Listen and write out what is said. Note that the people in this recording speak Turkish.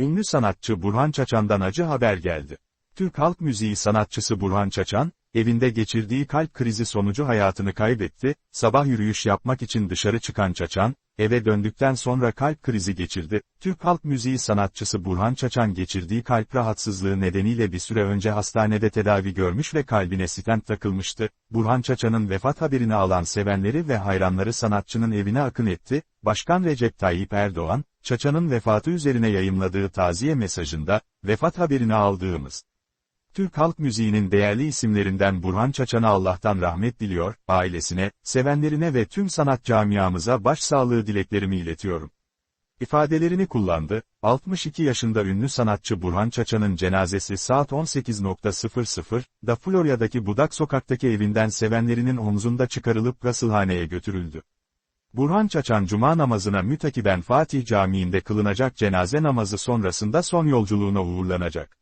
Ünlü sanatçı Burhan Çaçan'dan acı haber geldi. Türk halk müziği sanatçısı Burhan Çaçan, evinde geçirdiği kalp krizi sonucu hayatını kaybetti, sabah yürüyüş yapmak için dışarı çıkan Çaçan, eve döndükten sonra kalp krizi geçirdi. Türk halk müziği sanatçısı Burhan Çaçan geçirdiği kalp rahatsızlığı nedeniyle bir süre önce hastanede tedavi görmüş ve kalbine stent takılmıştı. Burhan Çaçan'ın vefat haberini alan sevenleri ve hayranları sanatçının evine akın etti. Başkan Recep Tayyip Erdoğan, Çaçan'ın vefatı üzerine yayımladığı taziye mesajında, vefat haberini aldığımız, Türk halk müziğinin değerli isimlerinden Burhan Çaçan'a Allah'tan rahmet diliyor, ailesine, sevenlerine ve tüm sanat camiamıza başsağlığı dileklerimi iletiyorum. İfadelerini kullandı, 62 yaşında ünlü sanatçı Burhan Çaçan'ın cenazesi saat 18.00'da Florya'daki Budak Sokak'taki evinden sevenlerinin omzunda çıkarılıp gasılhaneye götürüldü. Burhan Çaçan Cuma namazına mütakiben Fatih Camii'nde kılınacak cenaze namazı sonrasında son yolculuğuna uğurlanacak.